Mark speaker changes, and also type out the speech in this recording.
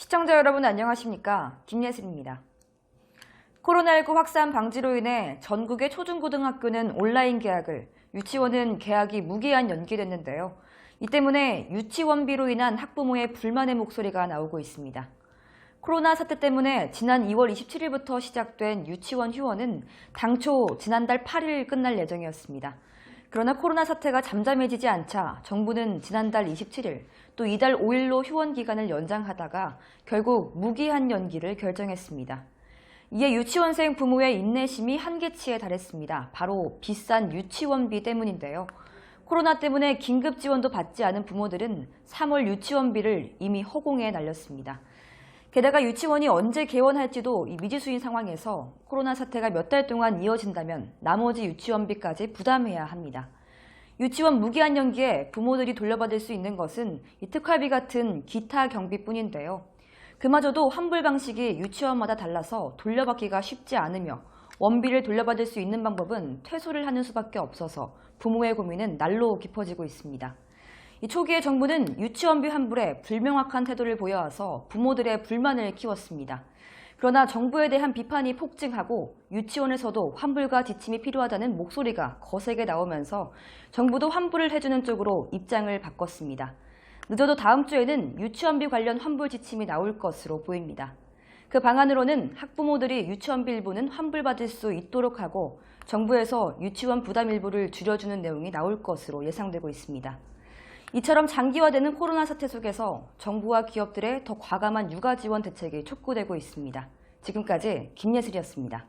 Speaker 1: 시청자 여러분 안녕하십니까? 김예슬입니다. 코로나19 확산 방지로 인해 전국의 초중고등학교는 온라인 개학을, 유치원은 개학이 무기한 연기됐는데요. 이 때문에 유치원비로 인한 학부모의 불만의 목소리가 나오고 있습니다. 코로나 사태 때문에 지난 2월 27일부터 시작된 유치원 휴원은 당초 지난달 8일 끝날 예정이었습니다. 그러나 코로나 사태가 잠잠해지지 않자 정부는 지난달 27일 또 이달 5일로 휴원 기간을 연장하다가 결국 무기한 연기를 결정했습니다. 이에 유치원생 부모의 인내심이 한계치에 달했습니다. 바로 비싼 유치원비 때문인데요. 코로나 때문에 긴급 지원도 받지 않은 부모들은 3월 유치원비를 이미 허공에 날렸습니다. 게다가 유치원이 언제 개원할지도 이 미지수인 상황에서 코로나 사태가 몇 달 동안 이어진다면 나머지 유치원비까지 부담해야 합니다. 유치원 무기한 연기에 부모들이 돌려받을 수 있는 것은 이 특활비 같은 기타 경비뿐인데요. 그마저도 환불 방식이 유치원마다 달라서 돌려받기가 쉽지 않으며 원비를 돌려받을 수 있는 방법은 퇴소를 하는 수밖에 없어서 부모의 고민은 날로 깊어지고 있습니다. 이 초기에 정부는 유치원비 환불에 불명확한 태도를 보여와서 부모들의 불만을 키웠습니다. 그러나 정부에 대한 비판이 폭증하고 유치원에서도 환불과 지침이 필요하다는 목소리가 거세게 나오면서 정부도 환불을 해주는 쪽으로 입장을 바꿨습니다. 늦어도 다음 주에는 유치원비 관련 환불 지침이 나올 것으로 보입니다. 그 방안으로는 학부모들이 유치원비 일부는 환불받을 수 있도록 하고 정부에서 유치원 부담 일부를 줄여주는 내용이 나올 것으로 예상되고 있습니다. 이처럼 장기화되는 코로나 사태 속에서 정부와 기업들의 더 과감한 육아 지원 대책이 촉구되고 있습니다. 지금까지 김예슬이었습니다.